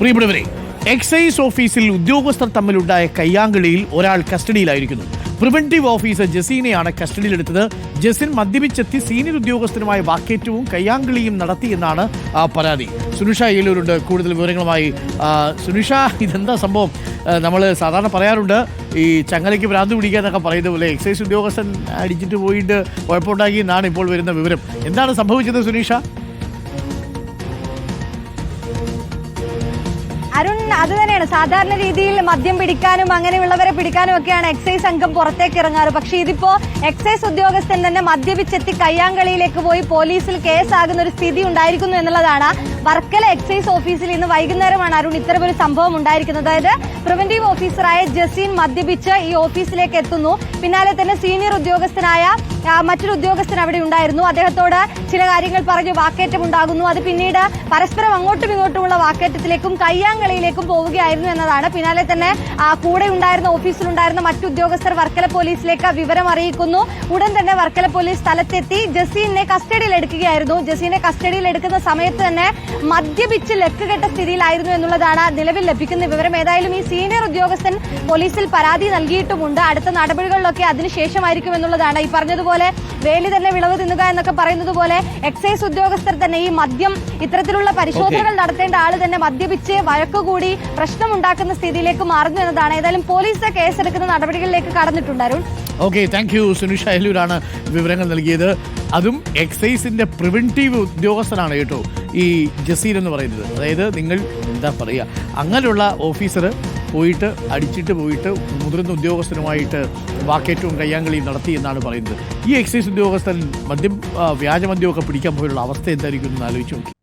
പ്രിയപ്പെട്ടവരെ എക്സൈസ് ഓഫീസിൽ ഉദ്യോഗസ്ഥർ തമ്മിലുണ്ടായ കയ്യാങ്കളിയിൽ ഒരാൾ കസ്റ്റഡിയിലായിരിക്കുന്നു. പ്രിവെന്റീവ് ഓഫീസർ ജസീനെയാണ് കസ്റ്റഡിയിലെടുത്തത്. ജസിൻ മദ്യപിച്ചെത്തി സീനിയർ ഉദ്യോഗസ്ഥനുമായി വാക്കേറ്റവും കയ്യാങ്കളിയും നടത്തിയെന്നാണ് പരാതി. സുനിഷ ഏലൂരുണ്ട്. കൂടുതൽ വിവരങ്ങളുമായി സുനിഷ ഇതെന്താ സംഭവം? നമ്മൾ സാധാരണ പറയാറുണ്ട് ഈ ചങ്ങലയ്ക്ക് ഭ്രാന്ത് പിടിക്കുക എന്നൊക്കെ പറയുന്ന പോലെ എക്സൈസ് ഉദ്യോഗസ്ഥൻ അടിച്ചിട്ട് പോയിട്ട് കുഴപ്പമുണ്ടാക്കി എന്നാണ് ഇപ്പോൾ വരുന്ന വിവരം. എന്താണ് സംഭവിച്ചത് സുനീഷ? അരുൺ അത് തന്നെയാണ്. സാധാരണ രീതിയിൽ മദ്യം പിടിക്കാനും അങ്ങനെയുള്ളവരെ പിടിക്കാനും ഒക്കെയാണ് എക്സൈസ് സംഘം പുറത്തേക്ക് ഇറങ്ങാറ്. പക്ഷെ ഇതിപ്പോ എക്സൈസ് ഉദ്യോഗസ്ഥൻ തന്നെ മദ്യപിച്ചെത്തി കയ്യാങ്കളിയിലേക്ക് പോയി പോലീസിൽ കേസാകുന്ന ഒരു സ്ഥിതി ഉണ്ടായിരിക്കുന്നു എന്നുള്ളതാണ് വർക്കല എക്സൈസ് ഓഫീസിൽ ഇന്ന് വൈകുന്നേരമാണ് അരുൺ ഇത്തരമൊരു സംഭവം ഉണ്ടായിരിക്കുന്നത്. അതായത് പ്രിവന്റീവ് ഓഫീസറായ ജസീൻ മദ്യപിച്ച് ഈ ഓഫീസിലേക്ക് എത്തുന്നു. പിന്നാലെ തന്നെ സീനിയർ ഉദ്യോഗസ്ഥനായ മറ്റൊരു ഉദ്യോഗസ്ഥൻ അവിടെ ഉണ്ടായിരുന്നു. അദ്ദേഹത്തോട് ചില കാര്യങ്ങൾ പറഞ്ഞു വാക്കേറ്റം ഉണ്ടാകുന്നു. അത് പിന്നീട് പരസ്പരം അങ്ങോട്ടും ഇങ്ങോട്ടുമുള്ള വാക്കേറ്റത്തിലേക്കും കയ്യാങ്കളിയിലേക്കും പോവുകയായിരുന്നു എന്നതാണ്. പിന്നാലെ തന്നെ കൂടെ ഉണ്ടായിരുന്ന ഓഫീസിലുണ്ടായിരുന്ന മറ്റു ഉദ്യോഗസ്ഥർ വർക്കല പോലീസിലേക്ക് വിവരം അറിയിക്കുന്നു. ഉടൻ തന്നെ വർക്കല പോലീസ് സ്ഥലത്തെത്തി ജസീനെ കസ്റ്റഡിയിൽ എടുക്കുകയായിരുന്നു. ജസീനെ കസ്റ്റഡിയിൽ എടുക്കുന്ന സമയത്ത് തന്നെ മദ്യപിച്ച് ലക്കുകെട്ട സ്ഥിതിയിലായിരുന്നു എന്നുള്ളതാണ് നിലവിൽ ലഭിക്കുന്ന വിവരം. ഏതായാലും ഈ സീനിയർ ഉദ്യോഗസ്ഥൻ പോലീസിൽ പരാതി നൽകിയിട്ടുമുണ്ട്. അടുത്ത നടപടികളിലൊക്കെ അതിനുശേഷമായിരിക്കും എന്നുള്ളതാണ് ഈ പറഞ്ഞതുപോലെ വേലി തന്നെ വിളവ് തിന്നുക എന്നൊക്കെ പറയുന്നത് പോലെ എക്സൈസ് ഉദ്യോഗസ്ഥർ തന്നെ ഈ മദ്യം ഇത്തരത്തിലുള്ള പരിശോധനകൾ നടത്തേണ്ട ആൾ തന്നെ മദ്യപിച്ച് വഴക്കുകൂടി പ്രശ്നമുണ്ടാക്കുന്ന സ്ഥിതിയിലേക്ക് മാറുന്നു എന്നതാണ്. ഏതായാലും പോലീസ് കേസെടുക്കുന്ന നടപടികളിലേക്ക് കടന്നിട്ടുണ്ട് Arun. Okay thank you Sunisha അയലൂരാണ് വിവരങ്ങൾ നൽകിയത്. അതും എക്സൈസിന്റെ പ്രിവെന്റീവ് ഉദ്യോഗസ്ഥനാണ് കേട്ടോ ഈ ജസീർ എന്ന് പറയുന്നത്. അതായത് നിങ്ങൾ എന്താ പറയുക അങ്ങനെയുള്ള ഓഫീസർ പോയിട്ട് അടിച്ചിട്ട് പോയിട്ട് മുതിർന്ന ഉദ്യോഗസ്ഥനുമായിട്ട് വാക്കേറ്റവും കയ്യാങ്കളിയും നടത്തി എന്നാണ് പറയുന്നത്. ഈ എക്സൈസ് ഉദ്യോഗസ്ഥൻ മദ്യം വ്യാജമദ്യമൊക്കെ വ്യാജ പിടിക്കാൻ പോയുള്ള അവസ്ഥ എന്തായിരിക്കും എന്ന് ആലോചിച്ച് നോക്കി.